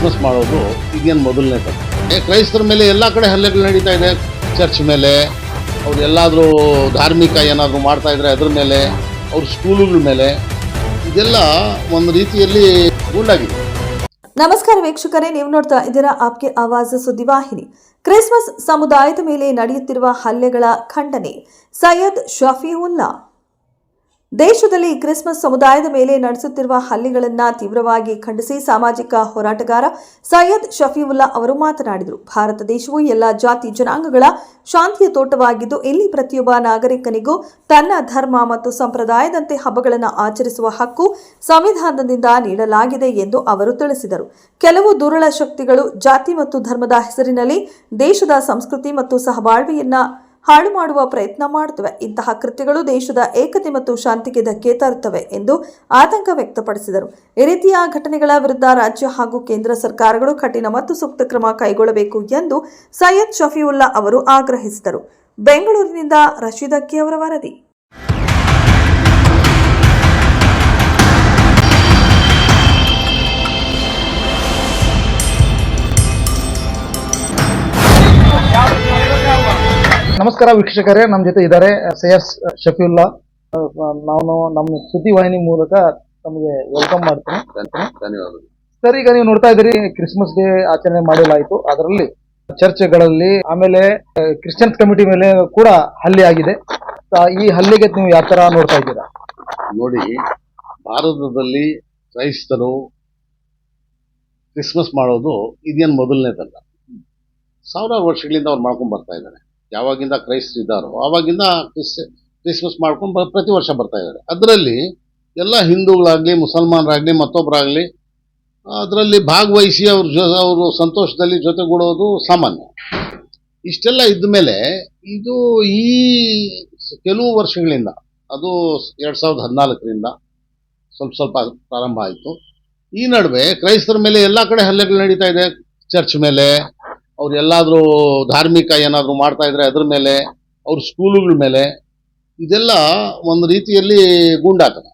Christmas ಮಾಡೋದು ಇದೇನು ತಪ್ಪು ಕ್ರೈಸ್ತರ ಮೇಲೆ ಎಲ್ಲ ಕಡೆ ಹಲ್ಲೆಗಳು ನಡೀತಾ ಇದೆ. ಚರ್ಚ್ ಮೇಲೆ ಅವ್ರು ಎಲ್ಲಾದರೂ ಧಾರ್ಮಿಕ ಏನಾದರೂ ಮಾಡ್ತಾ ಇದ್ರೆ ಅದ್ರ ಮೇಲೆ ಅವ್ರ ಸ್ಕೂಲುಗಳ ಮೇಲೆ ಇದೆಲ್ಲ ಒಂದು ರೀತಿಯಲ್ಲಿ ಗೂಂಡಾಗಿದೆ ನಮಸ್ಕಾರ ವೀಕ್ಷಕರೇ ನೀವು ನೋಡ್ತಾ ಇದ್ದೀರಾ ಆಪ್ಗೆ ಆವಾಜ್ ಸುದ್ದಿವಾಹಿನಿ. ಕ್ರಿಸ್ಮಸ್ ಸಮುದಾಯದ ಮೇಲೆ ನಡೆಯುತ್ತಿರುವ ಹಲ್ಲೆಗಳ ಖಂಡನೆ. ಸೈಯದ್ ಶಫೀವುಲ್ಲಾ ದೇಶದಲ್ಲಿ ಕ್ರಿಸ್ಮಸ್ ಸಮುದಾಯದ ಮೇಲೆ ನಡೆಸುತ್ತಿರುವ ಹಲ್ಲೆಗಳನ್ನು ತೀವ್ರವಾಗಿ ಖಂಡಿಸಿ ಸಾಮಾಜಿಕ ಹೋರಾಟಗಾರ ಸೈಯದ್ ಶಫೀವುಲ್ಲಾ ಅವರು ಮಾತನಾಡಿದರು. ಭಾರತ ದೇಶವು ಎಲ್ಲ ಜಾತಿ ಜನಾಂಗಗಳ ಶಾಂತಿಯ ತೋಟವಾಗಿದ್ದು, ಇಲ್ಲಿ ಪ್ರತಿಯೊಬ್ಬ ನಾಗರಿಕನಿಗೂ ತನ್ನ ಧರ್ಮ ಮತ್ತು ಸಂಪ್ರದಾಯದಂತೆ ಹಬ್ಬಗಳನ್ನು ಆಚರಿಸುವ ಹಕ್ಕು ಸಂವಿಧಾನದಿಂದ ನೀಡಲಾಗಿದೆ ಎಂದು ಅವರು ತಿಳಿಸಿದರು. ಕೆಲವು ದುರುಳ ಶಕ್ತಿಗಳು ಜಾತಿ ಮತ್ತು ಧರ್ಮದ ಹೆಸರಿನಲ್ಲಿ ದೇಶದ ಸಂಸ್ಕೃತಿ ಮತ್ತು ಸಹಬಾಳ್ವೆಯನ್ನ ಹಾಳು ಮಾಡುವ ಪ್ರಯತ್ನ ಮಾಡುತ್ತವೆ ಇಂತಹ ಕೃತ್ಯಗಳು ದೇಶದ ಏಕತೆ ಮತ್ತು ಶಾಂತಿಗೆ ಧಕ್ಕೆ ತರುತ್ತವೆ ಎಂದು ಆತಂಕ ವ್ಯಕ್ತಪಡಿಸಿದರು. ಈ ರೀತಿಯ ಘಟನೆಗಳ ವಿರುದ್ಧ ರಾಜ್ಯ ಹಾಗೂ ಕೇಂದ್ರ ಸರ್ಕಾರಗಳು ಕಠಿಣ ಮತ್ತು ಸೂಕ್ತ ಕ್ರಮ ಕೈಗೊಳ್ಳಬೇಕು ಎಂದು ಸೈಯದ್ ಶಫೀವುಲ್ಲಾ ಅವರು ಆಗ್ರಹಿಸಿದರು. ಬೆಂಗಳೂರಿನಿಂದ ರಶೀದ್ ಅಕ್ಕಿ ಅವರ ವರದಿ. ನಮಸ್ಕಾರ ವೀಕ್ಷಕರೇ ನಮ್ಮ ಜೊತೆ ಇದ್ದಾರೆ ಸೈಯಸ್ ಶಫೀವುಲ್ಲಾ. ನಾನು ನಮ್ಮ ಸುದ್ದಿವಾಹಿನಿ ಮೂಲಕ ತಮಗೆ ವೆಲ್ಕಮ್ ಮಾಡ್ತೀನಿ. ಧನ್ಯವಾದಗಳು ಸರ್, ಈಗ ನೀವು ನೋಡ್ತಾ ಇದ್ದೀರಿ ಕ್ರಿಸ್ಮಸ್ ಡೇ ಆಚರಣೆ ಮಾಡಲಾಯಿತು. ಅದರಲ್ಲಿ ಚರ್ಚ್ಗಳಲ್ಲಿ ಆಮೇಲೆ ಕ್ರಿಶ್ಚಿಯನ್ಸ್ ಕಮಿಟಿ ಮೇಲೆ ಕೂಡ ಹಲ್ಲೆ ಆಗಿದೆ. ಈ ಹಲ್ಲೆಗೆ ನೀವು ಯಾವ ತರ ನೋಡ್ತಾ ಇದ್ದೀರಾ? ನೋಡಿ, ಭಾರತದಲ್ಲಿ ಕ್ರೈಸ್ತರು ಕ್ರಿಸ್ಮಸ್ ಮಾಡೋದು ಇದೇನು ಮೊದಲನೇದಲ್ಲ. ಸಾವಿರಾರು ವರ್ಷಗಳಿಂದ ಅವ್ರು ಮಾಡ್ಕೊಂಡು ಬರ್ತಾ ಇದ್ದಾರೆ. ಯಾವಾಗಿಂದ ಕ್ರೈಸ್ತರು ಇದ್ದಾರೋ, ಆವಾಗಿಂದ ಕ್ರಿಸ್, ಕ್ರಿಸ್ಮಸ್ ಮಾಡ್ಕೊಂಡು ಪ್ರತಿ ವರ್ಷ ಬರ್ತಾ ಇದ್ದಾರೆ. ಅದರಲ್ಲಿ ಎಲ್ಲ ಹಿಂದೂಗಳಾಗಲಿ, ಮುಸಲ್ಮಾನರಾಗಲಿ ಮತ್ತೊಬ್ಬರಾಗಲಿ ಅದರಲ್ಲಿ ಭಾಗವಹಿಸಿ ಅವ್ರ ಜೊ, ಅವರು ಸಂತೋಷದಲ್ಲಿ ಜೊತೆಗೂಡೋದು ಸಾಮಾನ್ಯ. ಇಷ್ಟೆಲ್ಲ ಇದ್ದ ಮೇಲೆ ಇದು ಈ ಕೆಲವು ವರ್ಷಗಳಿಂದ, ಅದು ಎರಡು ಸಾವಿರದ ಹದಿನಾಲ್ಕರಿಂದ ಸ್ವಲ್ಪ ಸ್ವಲ್ಪ ಪ್ರಾರಂಭ ಆಯಿತು. ಈ ನಡುವೆ ಕ್ರೈಸ್ತರ ಮೇಲೆ ಎಲ್ಲ ಕಡೆ ಹಲ್ಲೆಗಳು ನಡೀತಾ ಇದೆ. ಚರ್ಚ್ ಮೇಲೆ ಅವ್ರು ಎಲ್ಲಾದರೂ ಧಾರ್ಮಿಕ ಏನಾದರೂ ಮಾಡ್ತಾ ಇದ್ರೆ ಅದ್ರ ಮೇಲೆ, ಅವ್ರ ಸ್ಕೂಲುಗಳ ಮೇಲೆ ಇದೆಲ್ಲ ಒಂದು ರೀತಿಯಲ್ಲಿ ಗೂಂಡಾತನ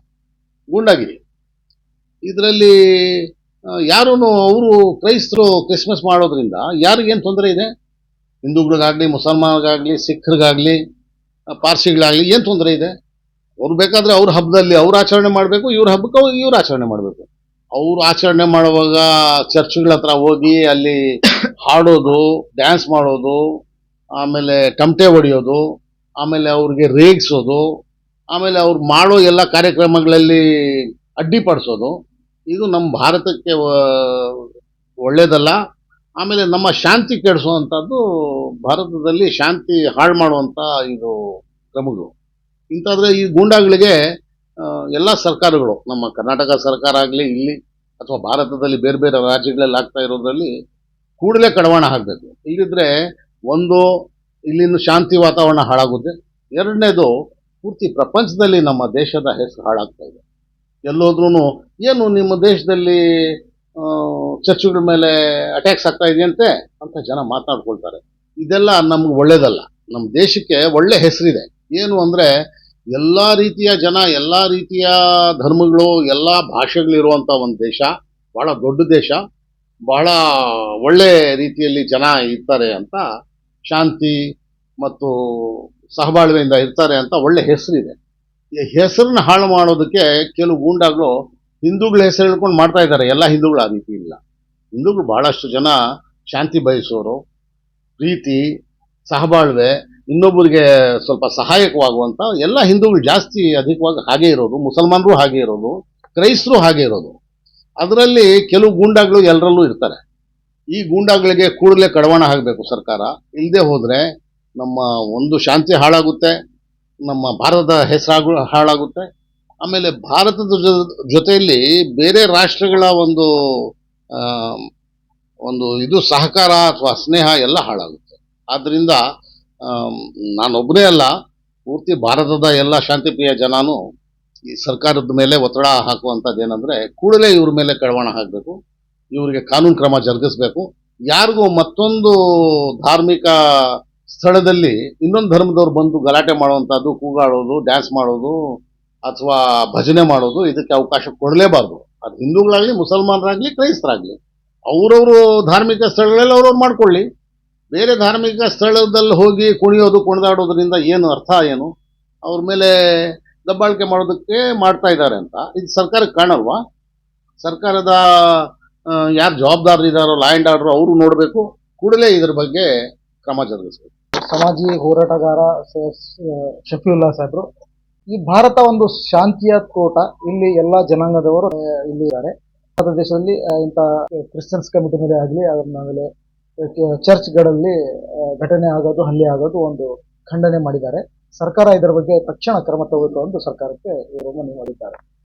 ಗೂಂಡಾಗಿರಿ ಇದರಲ್ಲಿ ಯಾರೂ ಅವರು ಕ್ರೈಸ್ತರು ಕ್ರಿಸ್ಮಸ್ ಮಾಡೋದ್ರಿಂದ ಯಾರಿಗೇನು ತೊಂದರೆ ಇದೆ? ಹಿಂದೂಗಳಿಗಾಗಲಿ, ಮುಸಲ್ಮಾನ್ಗಾಗಲಿ ಸಿಖ್ರಿಗಾಗಲಿ ಪಾರ್ಸಿಗಳಾಗಲಿ ಏನು ತೊಂದರೆ ಇದೆ? ಅವ್ರು ಬೇಕಾದರೆ ಅವ್ರ ಹಬ್ಬದಲ್ಲಿ ಅವ್ರು ಆಚರಣೆ ಮಾಡಬೇಕು, ಇವ್ರ ಹಬ್ಬಕ್ಕೆ ಇವ್ರು ಆಚರಣೆ ಮಾಡಬೇಕು. ಅವ್ರು ಆಚರಣೆ ಮಾಡುವಾಗ ಚರ್ಚ್ಗಳ ಹತ್ರ ಹೋಗಿ ಅಲ್ಲಿ ಹಾಡೋದು ಡ್ಯಾನ್ಸ್ ಮಾಡೋದು, ಆಮೇಲೆ ಟಮಟೆ ಹೊಡೆಯೋದು, ಆಮೇಲೆ ಅವ್ರಿಗೆ ರೇಗಿಸೋದು, ಆಮೇಲೆ ಅವ್ರು ಮಾಡೋ ಎಲ್ಲ ಕಾರ್ಯಕ್ರಮಗಳಲ್ಲಿ ಅಡ್ಡಿಪಡಿಸೋದು ಇದು ನಮ್ಮ ಭಾರತಕ್ಕೆ ಒಳ್ಳೇದಲ್ಲ. ಆಮೇಲೆ ನಮ್ಮ ಶಾಂತಿ ಕೆಡಿಸುವಂಥದ್ದು ಭಾರತದಲ್ಲಿ ಶಾಂತಿ ಹಾಳು ಮಾಡುವಂಥ ಇದು ಕ್ರಮಗಳು. ಇಂಥದ್ರೆ ಈ ಗೂಂಡಾಗಳಿಗೆ ಎಲ್ಲ ಸರ್ಕಾರಗಳು, ನಮ್ಮ ಕರ್ನಾಟಕ ಸರ್ಕಾರ ಆಗಲಿ, ಇಲ್ಲಿ ಅಥವಾ ಭಾರತದಲ್ಲಿ ಬೇರೆ ಬೇರೆ ರಾಜ್ಯಗಳಲ್ಲಿ ಆಗ್ತಾ ಇರೋದ್ರಲ್ಲಿ ಕೂಡಲೇ ಕಡವಾಣ ಹಾಕಬೇಕು. ಇಲ್ಲಿದ್ರೆ ಒಂದು ಇಲ್ಲಿನ ಶಾಂತಿ ವಾತಾವರಣ ಹಾಳಾಗುತ್ತೆ. ಎರಡನೇದು ಪೂರ್ತಿ ಪ್ರಪಂಚದಲ್ಲಿ ನಮ್ಮ ದೇಶದ ಹೆಸರು ಹಾಳಾಗ್ತಾ ಇದೆ. ಎಲ್ಲೋದ್ರೂ ಏನು ನಿಮ್ಮ ದೇಶದಲ್ಲಿ ಚರ್ಚ್ಗಳ ಮೇಲೆ ಅಟ್ಯಾಕ್ಸ್ ಆಗ್ತಾ ಇದೆಯಂತೆ ಅಂತ ಜನ ಮಾತಾಡ್ಕೊಳ್ತಾರೆ. ಇದೆಲ್ಲ ನಮ್ಗೆ ಒಳ್ಳೇದಲ್ಲ. ನಮ್ಮ ದೇಶಕ್ಕೆ ಒಳ್ಳೆ ಹೆಸರಿದೆ. ಏನು ಅಂದರೆ ಎಲ್ಲ ರೀತಿಯ ಜನ, ಎಲ್ಲ ರೀತಿಯ ಧರ್ಮಗಳು, ಎಲ್ಲ ಭಾಷೆಗಳಿರುವಂಥ ಒಂದು ದೇಶ, ಬಹಳ ದೊಡ್ಡ ದೇಶ, ಬಹಳ ಒಳ್ಳೆ ರೀತಿಯಲ್ಲಿ ಜನ ಇರ್ತಾರೆ ಅಂತ ಶಾಂತಿ ಮತ್ತು ಸಹಬಾಳ್ವೆಯಿಂದ ಇರ್ತಾರೆ ಅಂತ ಒಳ್ಳೆ ಹೆಸರಿದೆ. ಈ ಹೆಸರನ್ನ ಹಾಳು ಮಾಡೋದಕ್ಕೆ ಕೆಲವು ಗೂಂಡಾಗಳು ಹಿಂದೂಗಳ ಹೆಸರು ಹೇಳ್ಕೊಂಡು ಮಾಡ್ತಾ ಇದ್ದಾರೆ. ಎಲ್ಲ ಹಿಂದೂಗಳು ಆ ರೀತಿ ಇಲ್ಲ. ಹಿಂದೂಗಳು ಬಹಳಷ್ಟು ಜನ ಶಾಂತಿ ಬಯಸೋರು, ಪ್ರೀತಿ, ಸಹಬಾಳ್ವೆ ಇನ್ನೊಬ್ಬರಿಗೆ ಸ್ವಲ್ಪ ಸಹಾಯಕವಾಗುವಂತ ಎಲ್ಲ ಹಿಂದೂಗಳು ಜಾಸ್ತಿ ಅಧಿಕವಾಗಿ ಹಾಗೆ ಇರೋದು, ಮುಸಲ್ಮಾನರು ಹಾಗೆ ಇರೋದು, ಕ್ರೈಸ್ತರು ಹಾಗೆ ಇರೋದು. ಅದರಲ್ಲಿ ಕೆಲವು ಗೂಂಡಾಗಳು ಎಲ್ಲರಲ್ಲೂ ಇರ್ತಾರೆ. ಈ ಗೂಂಡಾಗಳಿಗೆ ಕೂಡಲೇ ಕಡವಾಣ ಹಾಕಬೇಕು ಸರ್ಕಾರ. ಇಲ್ಲದೆ ಹೋದರೆ ನಮ್ಮ ಒಂದು ಶಾಂತಿ ಹಾಳಾಗುತ್ತೆ, ನಮ್ಮ ಭಾರತದ ಹೆಸರಾಗು ಹಾಳಾಗುತ್ತೆ. ಆಮೇಲೆ ಭಾರತದ ಜೊತೆಯಲ್ಲಿ ಬೇರೆ ರಾಷ್ಟ್ರಗಳ ಒಂದು ಒಂದು ಇದು ಸಹಕಾರ ಅಥವಾ ಸ್ನೇಹ ಎಲ್ಲ ಹಾಳಾಗುತ್ತೆ. ಆದ್ದರಿಂದ ನಾನೊಬ್ಬನೇ ಅಲ್ಲ. ಪೂರ್ತಿ ಭಾರತದ ಎಲ್ಲ ಶಾಂತಿಪ್ರಿಯ ಜನಾನು ಈ ಸರ್ಕಾರದ ಮೇಲೆ ಒತ್ತಡ ಹಾಕುವಂಥದ್ದು ಏನಂದ್ರೆ ಕೂಡಲೇ ಇವ್ರ ಮೇಲೆ ಕಡವಾಣ ಹಾಕಬೇಕು ಇವರಿಗೆ ಕಾನೂನು ಕ್ರಮ ಜರುಗಿಸಬೇಕು. ಯಾರಿಗೂ ಮತ್ತೊಂದು ಧಾರ್ಮಿಕ ಸ್ಥಳದಲ್ಲಿ ಇನ್ನೊಂದು ಧರ್ಮದವ್ರು ಬಂದು ಗಲಾಟೆ ಮಾಡುವಂಥದ್ದು ಕೂಗಾಡೋದು, ಡ್ಯಾನ್ಸ್ ಮಾಡೋದು ಅಥವಾ ಭಜನೆ ಮಾಡೋದು ಇದಕ್ಕೆ ಅವಕಾಶ ಕೊಡಲೇಬಾರ್ದು. ಅದು ಹಿಂದೂಗಳಾಗಲಿ, ಮುಸಲ್ಮಾನರಾಗಲಿ, ಕ್ರೈಸ್ತರಾಗಲಿ. ಅವರವರು ಧಾರ್ಮಿಕ ಸ್ಥಳಗಳಲ್ಲಿ ಅವ್ರವ್ರು ಮಾಡ್ಕೊಳ್ಳಿ. ಬೇರೆ ಧಾರ್ಮಿಕ ಸ್ಥಳದಲ್ಲಿ ಹೋಗಿ ಕುಣಿಯೋದು, ಕುಣಿದಾಡೋದ್ರಿಂದ ಏನು ಅರ್ಥ ಏನು? ಅವ್ರ ಮೇಲೆ ದಬ್ಬಾಳಿಕೆ ಮಾಡೋದಕ್ಕೆ ಮಾಡ್ತಾ ಇದ್ದಾರೆ ಅಂತ. ಇದು ಸರ್ಕಾರಕ್ಕೆ ಕಾಣಲ್ವಾ? ಸರ್ಕಾರದ ಯಾರು ಜವಾಬ್ದಾರರಿದ್ದಾರೋ ಲಾ ಆ್ಯಂಡ್ ಆರ್ಡರ್ ಅವರು ನೋಡಬೇಕು. ಕೂಡಲೇ ಇದ್ರ ಬಗ್ಗೆ ಕ್ರಮ ಜರುಗಿಸಬೇಕು. ಸಮಾಜಿ ಹೋರಾಟಗಾರ ಶಫಿಯುಲ್ಲಾ ಸಾಹೇಬ್ರು, ಈ ಭಾರತ ಒಂದು ಶಾಂತಿಯ ತೋಟ ಇಲ್ಲಿ ಎಲ್ಲ ಜನಾಂಗದವರು ಇಲ್ಲಿ ಇದ್ದಾರೆ. ಭಾರತ ದೇಶದಲ್ಲಿ ಇಂಥ, ಕ್ರಿಶ್ಚಿಯನ್ಸ್ ಕಮಿಟಿ ಮೇಲೆ ಆಗಲಿ, ಅದನ್ನ ಆಮೇಲೆ ಚರ್ಚ್ಗಳಲ್ಲಿ ಗಳಲ್ಲಿ ಘಟನೆ ಆಗೋದು, ಹಲ್ಲೆ ಆಗೋದು ಒಂದು ಖಂಡನೆ ಮಾಡಿದ್ದಾರೆ. ಸರ್ಕಾರ ಇದರ ಬಗ್ಗೆ ತಕ್ಷಣ ಕ್ರಮ ತಗೋಬೇಕು ಎಂದು ಸರ್ಕಾರಕ್ಕೆ ಮನವಿ ಮಾಡಿದ್ದಾರೆ